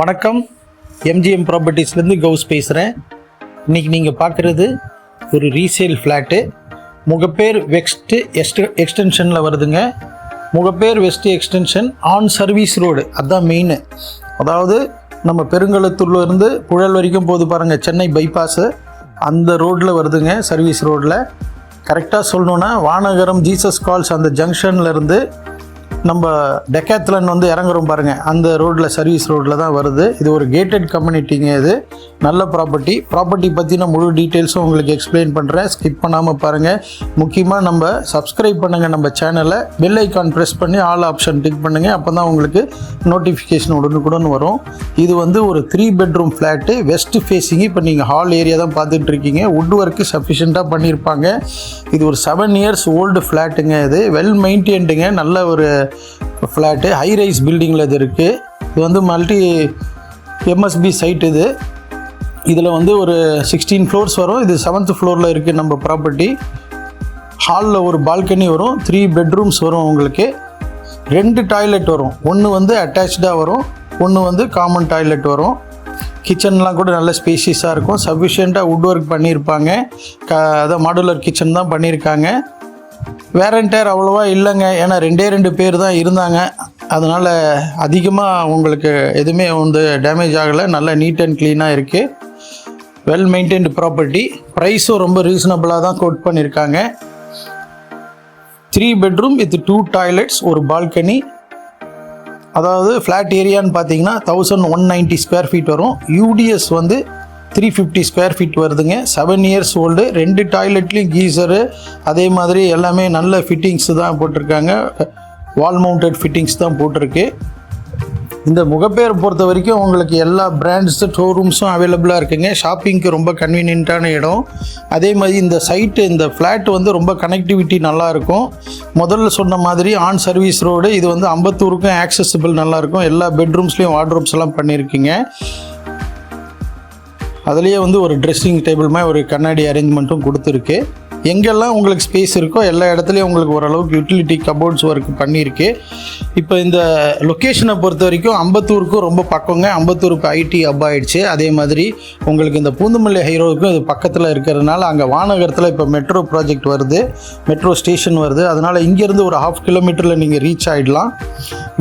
வணக்கம். எம்ஜிஎம் ப்ராப்பர்ட்டிஸ்லேருந்து கவுஸ் பேசுகிறேன் இன்றைக்கி நீங்கள் பார்க்குறது ஒரு ரீசேல் ஃப்ளாட்டு முகப்பேர் வெஸ்ட்டு எஸ்ட் எக்ஸ்டென்ஷனில் வருதுங்க. Mogappair west extension on service road அதுதான் மெயின் அதாவது நம்ம பெருங்கலத்தூர்லேருந்து புழல் வரைக்கும் போது பாருங்கள் சென்னை பைபாஸு அந்த ரோட்டில் வருதுங்க சர்வீஸ் ரோட்டில் கரெக்டாக சொல்லணுன்னா வானகரம் ஜீசஸ் கால்ஸ் அந்த ஜங்ஷன்லேருந்து இருந்து நம்ம டெக்காத்லன் வந்து இறங்குறோம் பாருங்கள் அந்த ரோட்டில் சர்வீஸ் ரோட்டில் தான் வருது. இது ஒரு கேட்டட் கம்யூனிட்டிங்க இது. நல்ல ப்ராப்பர்ட்டி ப்ராப்பர்ட்டி பற்றின முழு டீட்டெயில்ஸும் உங்களுக்கு எக்ஸ்பிளைன் பண்ணுறேன் ஸ்கிப் பண்ணாமல் பாருங்கள் முக்கியமாக நம்ம சப்ஸ்கிரைப் பண்ணுங்கள் நம்ம சேனலை பெல் ஐக்கான் ப்ரெஸ் பண்ணி ஆல் ஆப்ஷன் டிக் பண்ணுங்கள் அப்போ தான் உங்களுக்கு நோட்டிஃபிகேஷன் உடனுக்குடன் வரும். இது வந்து ஒரு three bedroom flat west facing இப்போ நீங்கள் ஹால் ஏரியா தான் பார்த்துட்டு இருக்கீங்க. வுட் ஒர்க்கு சஃபிஷியண்ட்டாக பண்ணியிருப்பாங்க இது ஒரு செவன் இயர்ஸ் ஓல்டு ஃப்ளாட்டுங்க இது. வெல் மெயின்டைன்டுங்க நல்ல ஒரு ஃப்ளாட்டு ஹை ரைஸ் பில்டிங்கில் இது இருக்குது இது வந்து மல்டி எம்எஸ்பி சைட் இது. இதில் வந்து ஒரு சிக்ஸ்டீன் ஃப்ளோர்ஸ் வரும். இது செவன்த் ஃப்ளோரில் இருக்குது நம்ம ப்ராப்பர்ட்டி ஹாலில் ஒரு பால்கனி வரும். த்ரீ பெட்ரூம்ஸ் வரும் உங்களுக்கு. ரெண்டு டாய்லெட் வரும். ஒன்று வந்து அட்டாச்சாக வரும். ஒன்று வந்து காமன் டாய்லெட் வரும். கிச்சன்லாம் கூட நல்ல ஸ்பேசியஸாக இருக்கும். சஃபிஷியண்ட்டாக வுட் ஒர்க் பண்ணியிருப்பாங்க. க அதான் மாடுலர் கிச்சன் தான் பண்ணியிருக்காங்க. வேரண்டர் அவ்வளோவா இல்லைங்க. ஏன்னா ரெண்டே ரெண்டு பேர் தான் இருந்தாங்க. அதனால் அதிகமாக உங்களுக்கு எதுவுமே வந்து டேமேஜ் ஆகலை. நல்ல நீட் அண்ட் க்ளீனாக இருக்குது வெல் மெயின்டைன்டு ப்ராப்பர்ட்டி ப்ரைஸும் ரொம்ப ரீசனபிளாக தான் கோட் பண்ணியிருக்காங்க three bedroom with two toilets ஒரு பால்கனி அதாவது ஃப்ளாட் ஏரியான்னு பார்த்தீங்கன்னா thousand one ninety square feet வரும். யூடிஎஸ் வந்து த்ரீ ஃபிஃப்டி ஸ்கொயர் ஃபீட் வருதுங்க. செவன் இயர்ஸ் ஓல்டு ரெண்டு டாய்லெட்லேயும் கீசரு அதே மாதிரி எல்லாமே நல்ல ஃபிட்டிங்ஸ் தான் போட்டிருக்காங்க. வால் மவுண்டட் ஃபிட்டிங்ஸ் தான் போட்டிருக்கு. இந்த முகப்பேர் பொறுத்த வரைக்கும் உங்களுக்கு எல்லா பிராண்ட்ஸு ஷோரூம்ஸும் அவைலபிளாக இருக்குங்க. ஷாப்பிங்க்கு ரொம்ப கன்வீனியண்ட்டான இடம். அதே மாதிரி இந்த சைட்டு இந்த ஃப்ளாட் வந்து ரொம்ப கனெக்டிவிட்டி நல்லாயிருக்கும் முதல்ல சொன்ன மாதிரி ஆன் சர்வீஸ் ரோடு இது வந்து அம்பத்தூருக்கும் ஆக்சசிபிள் நல்லாயிருக்கும் எல்லா பெட்ரூம்ஸ்லேயும் வார்ட்ரூப்ஸ் எல்லாம் பண்ணியிருக்கீங்க அதுலேயே வந்து ஒரு ட்ரெஸ்ஸிங் டேபிள் மாதிரி ஒரு கண்ணாடி அரேஞ்ச்மெண்ட்டும் கொடுத்துருக்கு. எங்கெல்லாம் உங்களுக்கு ஸ்பேஸ் இருக்கோ எல்லா இடத்துலையும் உங்களுக்கு ஓரளவுக்கு யூட்டிலிட்டி கபோர்ட்ஸ் ஒர்க் பண்ணியிருக்கு. இப்போ இந்த லொக்கேஷனை பொறுத்த வரைக்கும் அம்பத்தூருக்கும் ரொம்ப பக்கங்க அம்பத்தூருக்கு ஐடி அப் ஆகிடுச்சு அதே மாதிரி உங்களுக்கு இந்த பூந்தமல்லி ஹைரோவுக்கும் இது பக்கத்தில் இருக்கிறதுனால அங்கே வானகரத்தில் இப்போ மெட்ரோ ப்ராஜெக்ட் வருது மெட்ரோ ஸ்டேஷன் வருது. அதனால் இங்கேருந்து ஒரு ஹாஃப் கிலோமீட்டரில் நீங்கள் ரீச் ஆகிடலாம்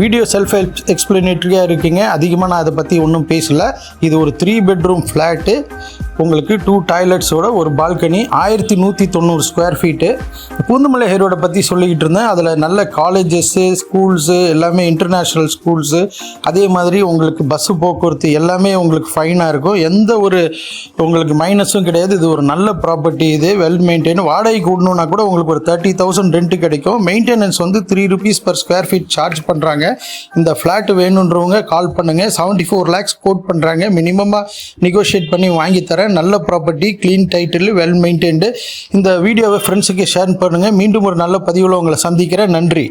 வீடியோ செல்ஃப் எக்ஸ்பிளனேட்டரியாக இருக்கீங்க. அதிகமாக நான் அதை பற்றி ஒன்றும் பேசலை. இது ஒரு த்ரீ பெட்ரூம் ஃப்ளாட்டு உங்களுக்கு டூ டாய்லெட்ஸோட ஒரு பால்கனி ஆயிரத்தி நூற்றி தொண்ணூறு ஸ்கொயர் ஃபீட்டு பூந்தமல்லி ஹைரோடை பற்றி சொல்லிக்கிட்டு இருந்தேன். அதில் நல்ல காலேஜஸ்ஸு ஸ்கூல்ஸு எல்லாமே இன்டர்நேஷ்னல் ஸ்கூல்ஸு அதே மாதிரி உங்களுக்கு பஸ்ஸு போக்குவரத்து எல்லாமே உங்களுக்கு ஃபைனாக இருக்கும். எந்த ஒரு உங்களுக்கு மைனஸும் கிடையாது. இது ஒரு நல்ல ப்ராப்பர்ட்டி இது வெல் மெயின்டைன் வாடகைக்கு விடணுன்னா கூட உங்களுக்கு ஒரு தேர்ட்டி தௌசண்ட் ரெண்ட் கிடைக்கும். மெயின்டெனன்ஸ் வந்து three rupees per square feet charge பண்ணுறாங்க இந்த ஃப்ளாட் வேணுன்றவங்க கால் பண்ணுங்கள் செவன்ட்டி ஃபோர் லேக்ஸ் கோட் பண்ணுறாங்க மினிமமாக நெகோஷியேட் பண்ணி வாங்கி தரேன். நல்ல property clean title well maintained இந்த வீடியோவை ஃப்ரெண்ட்ஸுக்கு ஷேர் பண்ணுங்கள் மீண்டும் ஒரு நல்ல பதிவில் உங்களை சந்திக்கிறேன். நன்றி.